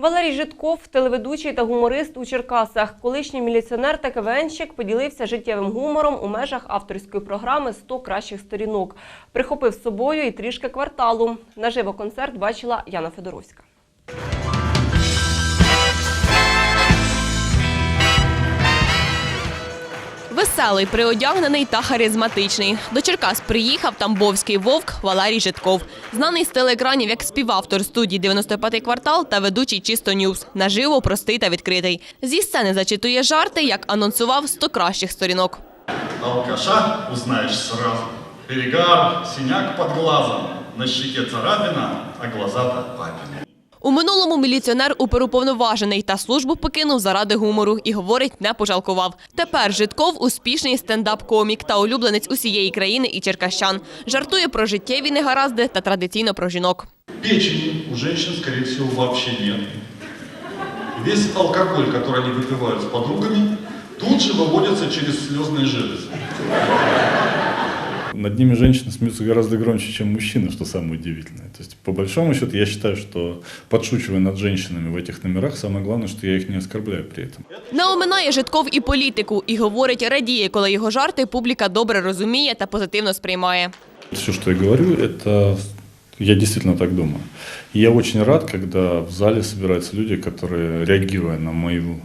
Валерій Житков, телеведучий та гуморист у Черкасах. Колишній міліціонер та КВНщик поділився життєвим гумором у межах авторської програми «100 кращих сторінок. Прихопив з собою і трішки кварталу. Наживо концерт бачила Яна Федоровська. Веселий, приодягнений та харизматичний. До Черкас приїхав тамбовський вовк Валерій Житков. Знаний з телеекранів як співавтор студії «95 квартал та ведучий Чисто Ньюс. Наживо, простий та відкритий. Зі сцени зачитує жарти, як анонсував 100 кращих сторінок. Алкаша узнаешь сразу. Перегар, синяк под глазом, на щеке царапина, а глаза-то папины. У минулому міліціонер уперуповноважений та службу покинув заради гумору і говорить, не пожалкував. Тепер Житков успішний стендап-комік та улюбленець усієї країни і черкащан. Жартує про життєві негаразди та традиційно про жінок. Печени у женщин, скорее всего, вообще нет. Весь алкоголь, который они выпивают с подругами, тут же выводится через слезные железы. Над ними женщины смеются гораздо громче, чем мужчины, что самое удивительное. То есть, по большому счету, я считаю, что подшучивая над женщинами в этих номерах, самое главное, что я их не оскорбляю при этом. Не оминає Житков і політику, і говорить, радіє, коли його жарти публіка добре розуміє та позитивно сприймає. Все, что я говорю, это я действительно так думаю. И я очень рад, когда в зале собираются люди, которые, реагируя на мою,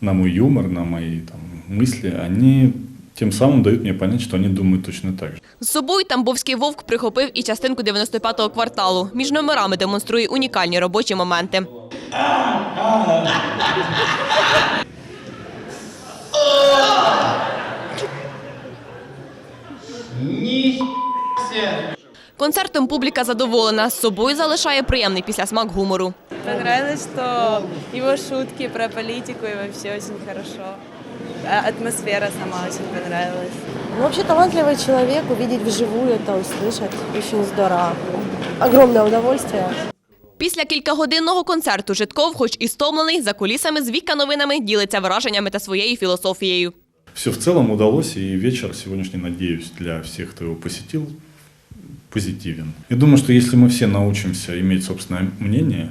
на мой юмор, на мои там, мысли, они тем самым дают мне понять, что они думают точно так же. З собою тамбовський вовк прихопив і частинку 95-го кварталу. Між номерами демонструє унікальні робочі моменти. Концертом публіка задоволена. З собою залишає приємний післясмак гумору. Понравилось, что его шутки про политику и вообще очень хорошо А Атмосфера сама очень понравилась. Ну, Вообще талантливый человек, увидеть вживую это, услышать, очень здорово. Огромное удовольствие. Після кількагодинного концерту Житков, хоч і стомлений, за кулісами з віка новинами ділиться враженнями та своєю філософією. Все в целом удалось, и вечер сегодняшний, надеюсь, для всех, кто его посетил, позитивен. Я думаю, что если мы все научимся иметь собственное мнение,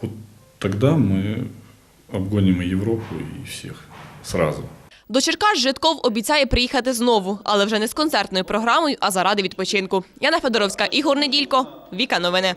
вот тогда мы обгоним Європу і всіх сразу. До Черкас Житков обіцяє приїхати знову, але вже не з концертною програмою, а заради відпочинку. Яна Федоровська, Ігор Неділько, Віка Новини.